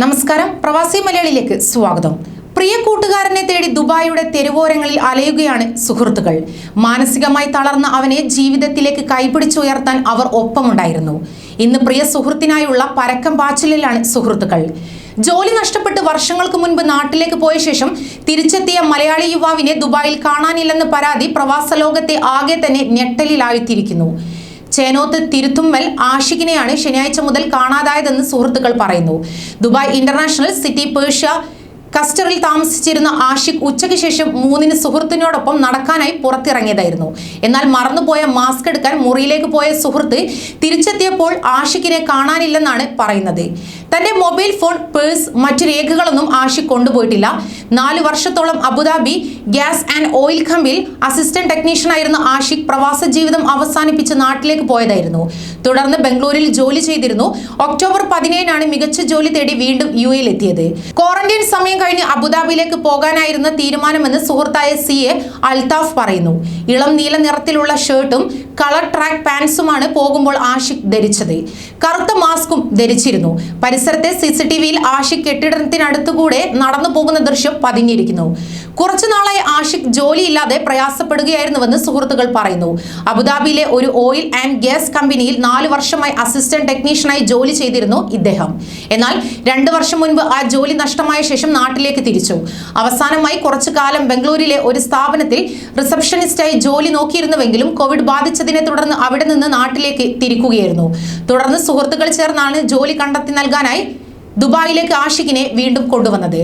നമസ്കാരം. പ്രവാസി മലയാളിയിലേക്ക് സ്വാഗതം. പ്രിയ കൂട്ടുകാരനെ തേടി ദുബായിയുടെ തെരുവോരങ്ങളിൽ അലയുകയാണ് സുഹൃത്തുക്കൾ. മാനസികമായി തളർന്ന അവനെ ജീവിതത്തിലേക്ക് കൈപിടിച്ചുയർത്താൻ അവർ ഒപ്പമുണ്ടായിരുന്നു. ഇന്ന് പ്രിയ സുഹൃത്തിനായുള്ള പരക്കം പാച്ചിലിലാണ് സുഹൃത്തുക്കൾ. ജോലി നഷ്ടപ്പെട്ട് വർഷങ്ങൾക്ക് മുൻപ് നാട്ടിലേക്ക് പോയ ശേഷം തിരിച്ചെത്തിയ മലയാളി യുവാവിനെ ദുബായിൽ കാണാനില്ലെന്ന് പരാതി പ്രവാസ ലോകത്തെ ആകെ തന്നെ ഞെട്ടലിലാഴ്ത്തിയിരിക്കുന്നു. ചേനോത്ത് തിരുത്തുമ്മൽ ആഷിഖിനെയാണ് ശനിയാഴ്ച മുതൽ കാണാതായതെന്ന് സുഹൃത്തുക്കൾ പറയുന്നു. ദുബായ് ഇന്റർനാഷണൽ സിറ്റി പേർഷ്യ കസ്റ്ററിൽ താമസിച്ചിരുന്ന ആഷിഖ് ഉച്ചയ്ക്ക് ശേഷം മൂന്നിന് സുഹൃത്തിനോടൊപ്പം നടക്കാനായി പുറത്തിറങ്ങിയതായിരുന്നു. എന്നാൽ മറന്നുപോയ മാസ്ക് എടുക്കാൻ മുറിയിലേക്ക് പോയ സുഹൃത്ത് തിരിച്ചെത്തിയപ്പോൾ ആഷിഖിനെ കാണാനില്ലെന്നാണ് പറയുന്നത്. തന്റെ മൊബൈൽ ഫോൺ പേഴ്സ് മറ്റു രേഖകളൊന്നും ആഷിഖ് കൊണ്ടുപോയിട്ടില്ല. നാല് വർഷത്തോളം Abu Dhabi gas and oil Kambil assistant ടെക്നീഷ്യനായിരുന്ന ആഷിഖ് പ്രവാസ ജീവിതം അവസാനിപ്പിച്ച് നാട്ടിലേക്ക് പോയതായിരുന്നു. തുടർന്ന് ബംഗളൂരിൽ ജോലി ചെയ്തിരുന്നു. ഒക്ടോബർ പതിനേഴിനാണ് മികച്ച ജോലി തേടി വീണ്ടും യു എയിൽ എത്തിയത്. ക്വാറന്റൈൻ സമയം കഴിഞ്ഞ് അബുദാബിയിലേക്ക് പോകാനായിരുന്ന തീരുമാനമെന്ന് സുഹൃത്തായ സി എ അൽതാഫ് പറയുന്നു. ഇളം നീല നിറത്തിലുള്ള ഷർട്ടും കളർ ട്രാക്ക് പാൻസുമാണ് പോകുമ്പോൾ ആഷിഖ് ധരിച്ചത്. കറുത്ത മാസ്കും ധരിച്ചിരുന്നു. പരിസരത്തെ സി സി ടി വിയിൽ ആഷിഖ് കെട്ടിടത്തിനടുത്തുകൂടെ നടന്നു പോകുന്ന ദൃശ്യം പതിഞ്ഞിരിക്കുന്നു. കുറച്ചു നാളായി ആഷിഖ് ജോലിയില്ലാതെ പ്രയാസപ്പെടുകയായിരുന്നുവെന്ന് സുഹൃത്തുക്കൾ പറയുന്നു. അബുദാബിയിലെ ഒരു ഓയിൽ ആൻഡ് ഗ്യാസ് കമ്പനിയിൽ നാലു വർഷമായി അസിസ്റ്റന്റ് ടെക്നീഷ്യനായി ജോലി ചെയ്തിരുന്നു ഇദ്ദേഹം. എന്നാൽ രണ്ട് വർഷം മുൻപ് ആ ജോലി നഷ്ടമായ ശേഷം നാട്ടിലേക്ക് തിരിച്ചു. അവസാനമായി കുറച്ചു കാലം ബംഗളൂരിലെ ഒരു സ്ഥാപനത്തിൽ റിസപ്ഷനിസ്റ്റായി ജോലി നോക്കിയിരുന്നുവെങ്കിലും കോവിഡ് ബാധിച്ചതിനെ തുടർന്ന് അവിടെ നിന്ന് നാട്ടിലേക്ക് തിരിക്കുകയായിരുന്നു. തുടർന്ന് സുഹൃത്തുക്കൾ ചേർന്നാണ് ജോലി കണ്ടെത്തി നൽകാനായി ദുബായിലേക്ക് ആഷിഖിനെ വീണ്ടും കൊണ്ടുവന്നത്.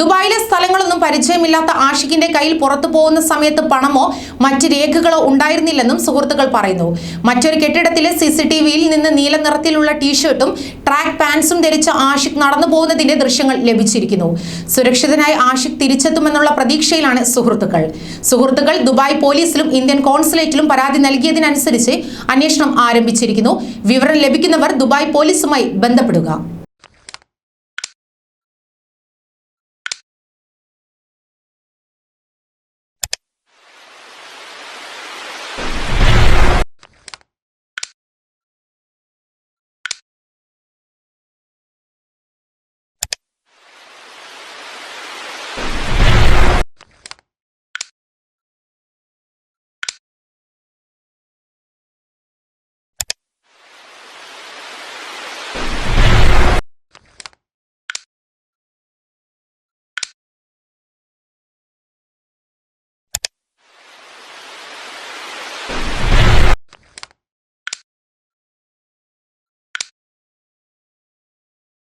ദുബായിലെ സ്ഥലങ്ങളൊന്നും പരിചയമില്ലാത്ത ആഷിഖിന്റെ കയ്യിൽ പുറത്തു പോകുന്ന സമയത്ത് പണമോ മറ്റ് രേഖകളോ ഉണ്ടായിരുന്നില്ലെന്നും സുഹൃത്തുക്കൾ പറയുന്നു. മറ്റൊരു കെട്ടിടത്തിലെ സി സി ടി വിയിൽ നിന്ന് നീല നിറത്തിലുള്ള ടീഷർട്ടും ട്രാക്ക് പാൻസും ധരിച്ച ആഷിഖ് നടന്നു പോകുന്നതിന്റെ ദൃശ്യങ്ങൾ ലഭിച്ചിരിക്കുന്നു. സുരക്ഷിതനായി ആഷിഖ് തിരിച്ചെത്തുമെന്നുള്ള പ്രതീക്ഷയിലാണ് സുഹൃത്തുക്കൾ. സുഹൃത്തുക്കൾ ദുബായ് പോലീസിലും ഇന്ത്യൻ കോൺസുലേറ്റിലും പരാതി നൽകിയതിനനുസരിച്ച് അന്വേഷണം ആരംഭിച്ചിരിക്കുന്നു. വിവരം ലഭിക്കുന്നവർ ദുബായ് പോലീസുമായി ബന്ധപ്പെടുക.